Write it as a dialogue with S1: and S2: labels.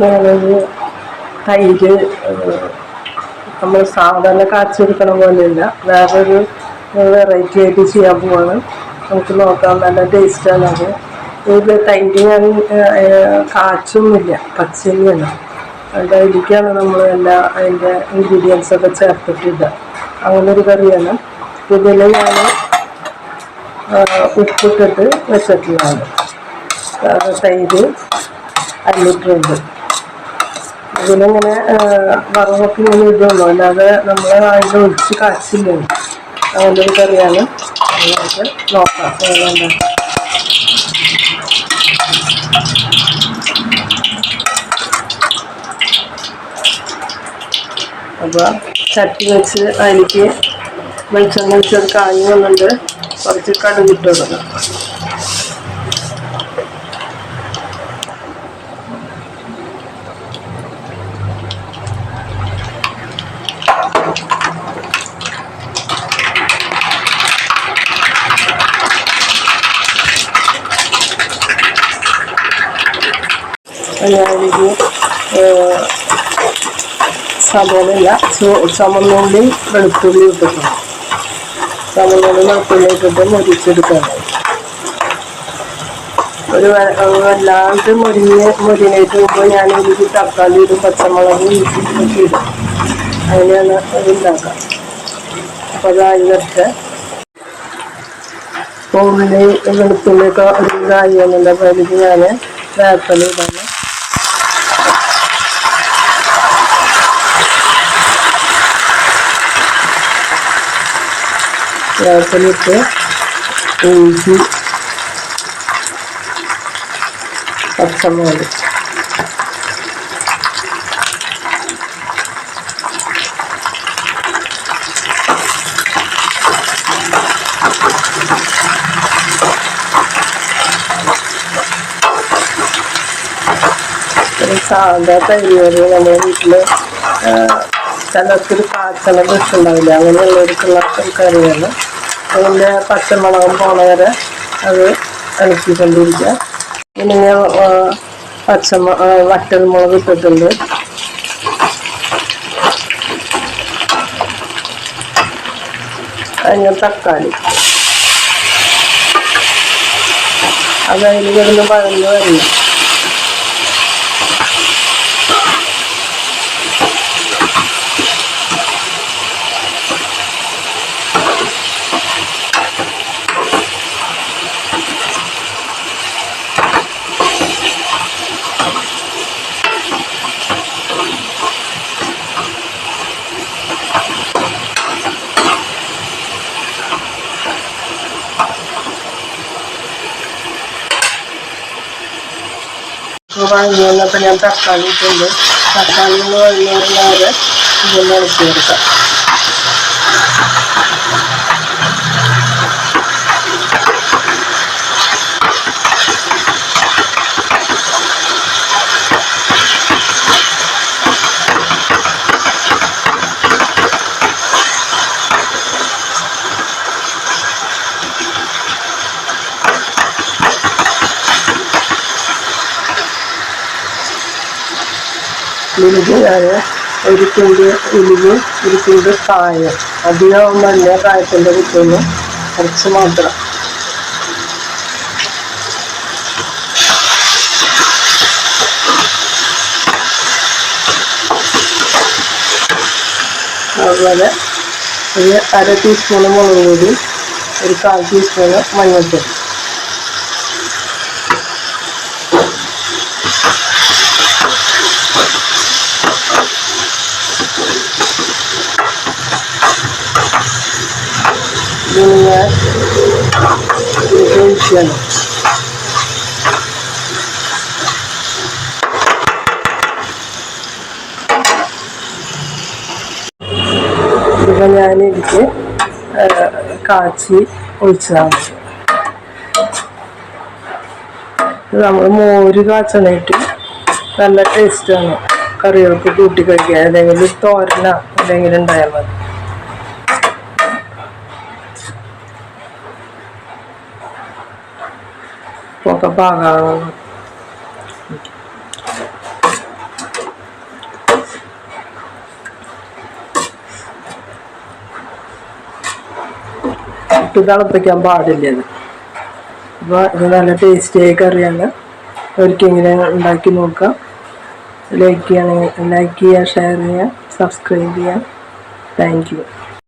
S1: ഞാനൊരു തൈര് നമ്മൾ സാധാരണ കാച്ചെടുക്കണ പോലെയല്ല. വേറൊരു വെറൈറ്റി ആയിട്ട് ചെയ്യാൻ പോവാണ്. നമുക്ക് നോക്കാം നല്ല ടേസ്റ്റാണ് അത്. ഇത് തൈര് ഞാൻ കാച്ചൊന്നുമില്ല പച്ചരിയാണ് അതിലേക്കാണ് നമ്മൾ എല്ലാ അതിന്റെ ഇൻഗ്രീഡിയൻസ് ഒക്കെ ചേർത്തിട്ടില്ല അങ്ങനെ ഒരു കറിയാണ് ഇതിൽ ഞാൻ ഉപ്പിട്ടിട്ട് വെച്ചിട്ടുള്ളതാണ്. തൈര് അല്ലിട്ടുണ്ട് ഇതിലിങ്ങനെ വറവൊക്കെ ഇങ്ങനെ ഇടുള്ളൂ അല്ലാതെ നമ്മൾ അതിന്റെ ഒഴിച്ച് കാച്ചില്ല? അങ്ങനെ ഒരു കറിയാണ്. നമുക്ക് നോക്കാം. അപ്പോൾ ചട്ടി വെച്ച് അതിലേക്ക് വെളിച്ചെണ്ണ വെച്ചത് കാഞ്ഞ് വന്നിട്ട് കുറച്ച് കടുകിട്ട് കൊടുക്കണം. അതിലേക്ക് സവോളയില്ല ചുമന്നുള്ളി വെളുത്തുള്ളി ഇട്ടിട്ടുണ്ട് ചുമന്നുള്ളി വെളുത്തുള്ളി ഇട്ടിട്ട് മുരിച്ചെടുക്കണം ഒരു വല്ലാണ്ട് മുരിഞ്ഞ് മുരിഞ്ഞിട്ട് പോകുമ്പോൾ ഞാൻ ഇതിലേക്ക് തക്കാളി ഇടും പച്ചമുളക് ഒക്കെ ഇടും അത് ഉണ്ടാക്കാം അപ്പോൾ അതായി വരട്ടെ അപ്പോൾ ഉള്ളി വെളുത്തുള്ളിയൊക്കെ ഒരു ഇതായി വന്നിട്ടുണ്ട് അപ്പോൾ അതിലേക്ക് ഞാൻ വേപ്പല ഇടാണ് വേപ്പലിട്ട് ഇഞ്ചി പച്ചമുളക് സാധാ തൈര് കറി നമ്മുടെ വീട്ടിൽ ചിലർക്കൊരു കാച്ചല ഉണ്ടാവില്ല അങ്ങനെയുള്ള ഒരു കറിയാണ് അതിന്റെ പച്ചമുളകും പോണ വരെ അത് ഇളക്കിക്കൊണ്ടിരിക്കുക പിന്നെ ഞാൻ പച്ചമ വറ്റൽമുളക് ഇട്ടിട്ടുണ്ട്. അതിന് തക്കാളി. അത് അതിൽ കിടന്ന് പഴന്ന് വരണം വാങ്ങി വന്നപ്പോൾ ഞാൻ തക്കാളി ഇട്ടുണ്ട് തക്കാളി എന്ന് പറഞ്ഞാൽ ഇതൊന്നും ഇറക്കി എടുക്കാം ഇതിലേക്ക് ഞാൻ ഒരു കൂട് ഉലുവ് ഒരു കൂട് കായം അധികം മഞ്ഞ കായത്തിന്റെ കുത്തുന്നു കുറച്ച് മാത്രം. അതുപോലെ ഒരു അര ടീസ്പൂണ് മുളക് പൊടി ഒരു കാൽ ടീസ്പൂണ് മഞ്ഞൾപ്പൊടി. ഇതിലേക്ക് ഒഴിക്കുകയാണ് ഇതിക്ക് കാച്ചി ഒഴിച്ചതാണ്. നമ്മൾ മോര് കാച്ചണായിട്ട് നല്ല ടേസ്റ്റാണ് കറികൾക്ക് കൂട്ടി കഴിക്കാൻ അല്ലെങ്കിൽ തോരന അല്ലെങ്കിൽ ഉണ്ടായാൽ മതി. ഒക്കെ പാകാവും ഇട്ട് തിളപ്പിക്കാൻ പാടില്ല അപ്പോൾ ഇത് നല്ല ടേസ്റ്റിയായി കറിയാണ്. ഒരിക്കൽ ഇങ്ങനെ ഉണ്ടാക്കി നോക്കാം. ലൈക്ക് ചെയ്യണമെങ്കിൽ ലൈക്ക് ചെയ്യുക ഷെയർ ചെയ്യുക സബ്സ്ക്രൈബ് ചെയ്യുക. Thank you